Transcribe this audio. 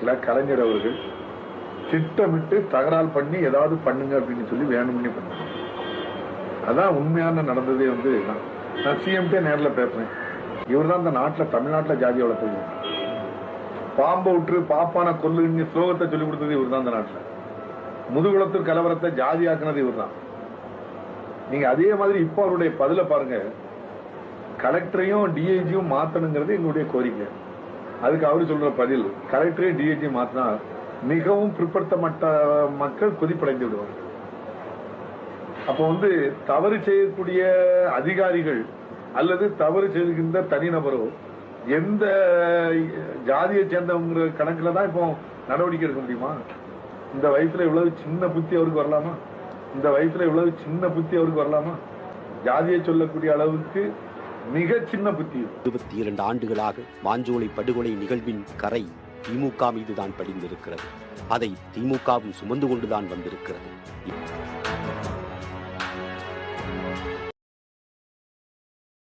கலைஞர் அவர்கள் திட்டமிட்டு தகராறு பண்ணி ஏதாவது பண்ணுங்க அப்படின்னு சொல்லி வேணும்னே பண்ணாங்க. அதான் உண்மையான நடந்ததே வந்து நான் சிஎம்டே நேரில் பேசுறேன். இவர் தான் இந்த நாட்டுல தமிழ்நாட்டுல ஜாதி வளர்த்தது பாம்பை விட்டு பாப்பான கொல்லுங்க ஸ்லோகத்தை சொல்லிக் கொடுத்தது இவர் தான் இந்த நாட்டுல. முதுகுளத்தூர் கலவரத்தை ஜாதி ஆக்குனது இவர் தான் நீங்க அதே மாதிரி இப்போ அவருடைய பதில பாருங்க. கலெக்டரையும் டிஐஜியும் மாத்தணுங்கிறது எங்களுடைய கோரிக்கை. அதுக்கு அவரு சொல்ற பதில் கலெக்டரே டிஐஜி மாத்தினா மிகவும் பிற்படுத்தப்பட்ட மக்கள் கொதிப்படைந்து விடுவார் அப்போ வந்து தவறு செய்யக்கூடிய அதிகாரிகள் அல்லது தவறு செய்கின்ற தனிநபரோ எந்த ஜாதியை சேர்ந்தவங்கிற கணக்குல தான் இப்போ நடவடிக்கை எடுக்க முடியுமா? இந்த வயசுல இவ்வளவு சின்ன புத்தி அவருக்கு வரலாமா? இந்த வயசுல இவ்வளவு சின்ன புத்தி அவருக்கு வரலாமா? ஜாதியை சொல்லக்கூடிய அளவுக்கு மிக சின்ன புத்தி இருபத்தி இரண்டு ஆண்டுகளாக மாஞ்சோலை படுகொலை நிகழ்வின் கரை திமுக மீதுதான் படிந்திருக்கிறது. அதை திமுகவும் சுமந்து கொண்டுதான் வந்திருக்கிறது.